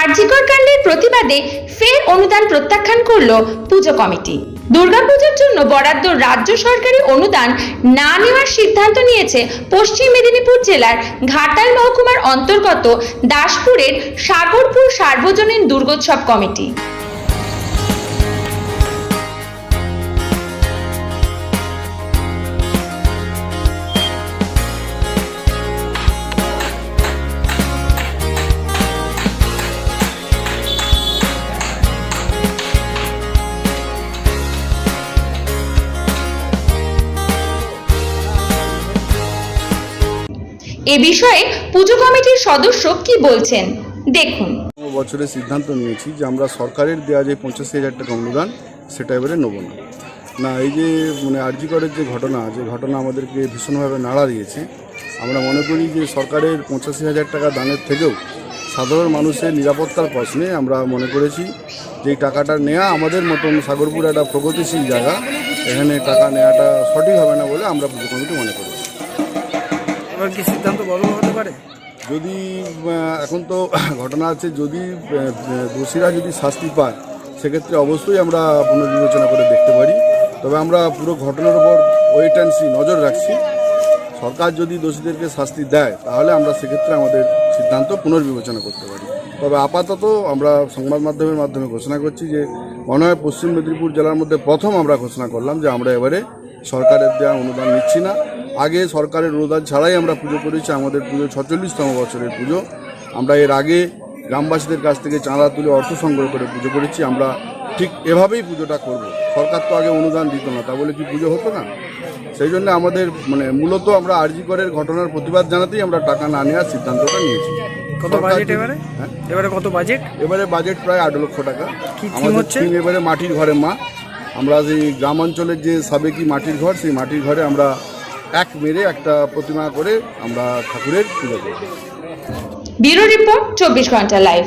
আরজিকর কাণ্ডের প্রতিবাদে ফের অনুদান প্রত্যাখ্যান করল পুজো কমিটি। দুর্গাপুজোর জন্য বরাদ্দ রাজ্য সরকারি অনুদান না নেওয়ার সিদ্ধান্ত নিয়েছে পশ্চিম মেদিনীপুর জেলার ঘাটাল মহকুমার অন্তর্গত দাসপুরের সাগরপুর সার্বজনীন দুর্গোৎসব কমিটি। এ বিষয়ে পুজো কমিটির সদস্য কি বলছেন? দেখুন। বছরের সিদ্ধান্ত নিয়েছি যে আমরা সরকারের দেওয়া যে পঁচাশি হাজার টাকা অনুদান, সেটা এবারে নেব না। না, এই যে মানে আরজিকরের যে ঘটনা যে ঘটনা আমাদেরকে ভীষণভাবে নাড়া দিয়েছে, আমরা মনে করি যে সরকারের পঁচাশি হাজার টাকা দানের থেকেও সাধারণ মানুষের নিরাপত্তার প্রশ্নে আমরা মনে করেছি যে টাকাটা নেওয়া আমাদের মতন সাগরপুর একটা প্রগতিশীল জায়গা, এখানে টাকা নেওয়াটা সঠিক হবে না বলে আমরা পুজো কমিটি মনে করি। এবার কি সিদ্ধান্ত বদল হতে পারে? যদি এখন তো ঘটনা আছে, যদি দোষীরা যদি শাস্তি পায়, সেক্ষেত্রে অবশ্যই আমরা পুনর্বিবেচনা করে দেখতে পারি। তবে আমরা পুরো ঘটনার উপর ওয়েট অ্যান্ড সি নজর রাখছি। সরকার যদি দোষীদেরকে শাস্তি দেয়, তাহলে আমরা সেক্ষেত্রে আমাদের সিদ্ধান্ত পুনর্বিবেচনা করতে পারি। তবে আপাতত আমরা সংবাদ মাধ্যমের মাধ্যমে ঘোষণা করছি যে, মনে হয় পশ্চিম মেদিনীপুর জেলার মধ্যে প্রথম আমরা ঘোষণা করলাম যে আমরা এবারে সরকারের দেওয়া অনুদান নিচ্ছি না। আগে সরকারের অনুদান ছাড়াই আমরা পুজো করেছি আমাদের পুজো ছচল্লিশতম বছরের পুজো। আমরা এর আগে গ্রামবাসীদের কাছ থেকে চাঁদা তুলে অর্থ সংগ্রহ করে পুজো করেছি আমরা ঠিক এভাবেই পুজোটা করব। সরকার তো আগে অনুদান দিত না তা বলে কি পুজো হতো না? সেই জন্য আমাদের মানে মূলত আমরা আরজি করের ঘটনার প্রতিবাদ জানাতেই আমরা টাকা না নেওয়ার সিদ্ধান্তটা নিয়েছি। কত বাজেট এবারে? হ্যাঁ? এবারে কত বাজেট এবারে বাজেট প্রায় আট লক্ষ টাকা। আমাদের? এবারে মাটির ঘরে মা। আমরা সেই গ্রামাঞ্চলের যে সাবেকি মাটির ঘর সেই মাটির ঘরে আমরা এক মেরে একটা প্রতিমা করে আমরা ঠাকুরের পুজো করি ব্যুরো রিপোর্ট চব্বিশ ঘণ্টা লাইভ।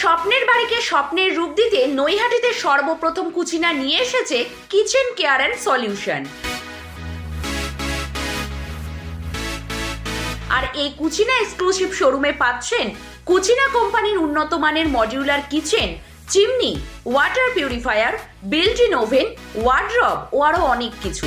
স্বপ্নের বাড়িকে স্বপ্নের রূপ দিতে নৈহাটিতে সর্বপ্রথম কুচিনা নিয়ে এসেছে কিচেন কেয়ার অ্যান্ড সলিউশন। আর এই কুচিনা এক্সক্লুসিভ শোরুমে পাচ্ছেন কুচিনা কোম্পানির উন্নত মানের modular kitchen chimney water purifier built in oven wardrobe ও আরও অনেক কিছু।